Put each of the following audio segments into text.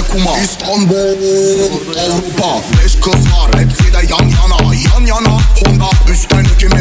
Porsche kuma. İstanbul Avrupa. Beş kız var hepsi de yan yana. Yan yana Honda Üstten ikimi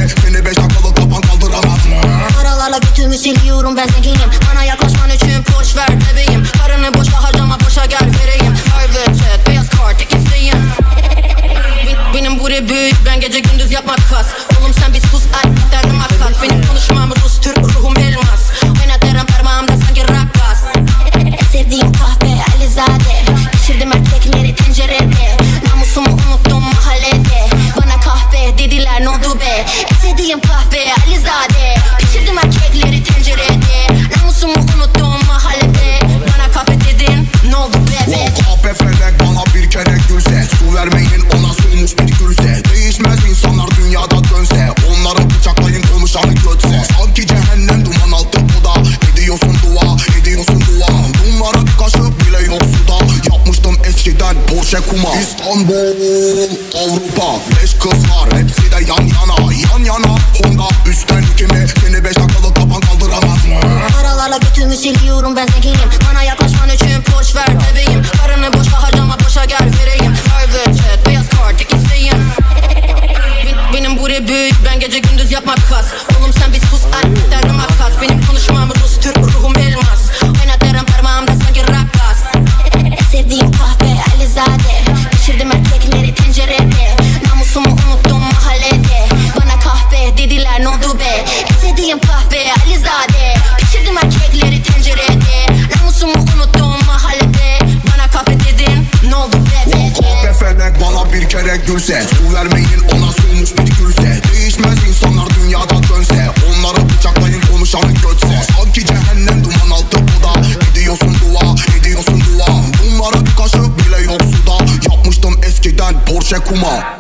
Sevdiğim kahve Alizade. Pişirdim erkekleri tencerede. Namusumu unuttum mahallede. Bana kahve dedin ne oldu be be Kahpe felek bana bir kere gülse. Su vermeyin ona Porsche kuma İstanbul, Avrupa. Beş kız var hepsi de yan yana. Yan yana Honda Üstten ikimi Beni beş dakikalık kapan kaldıramaz Paralarla götümü siliyorum ben zenginim Bana yaklaşman için boş ver bebeğim. Paranı boşa harcama boşa gel vereyim Sevdiğim kahve Alizade. Pişirdim erkekleri tencerede. Namusumu unuttum mahallede. Bana kahve dedin ne oldu be be Kahpe felek bana bir kere gülse. Su vermeyin ona solmuş bir gülse. Değişmez insanlar dünyada dönse. Onları bıçaklayın konuşanı götse. Sanki cehennem duman altı bu da Ediyorsun dua, ediyorsun dua. Bunlara bir kaşık bile yok suda. Yapmıştım eskiden Porsche kuma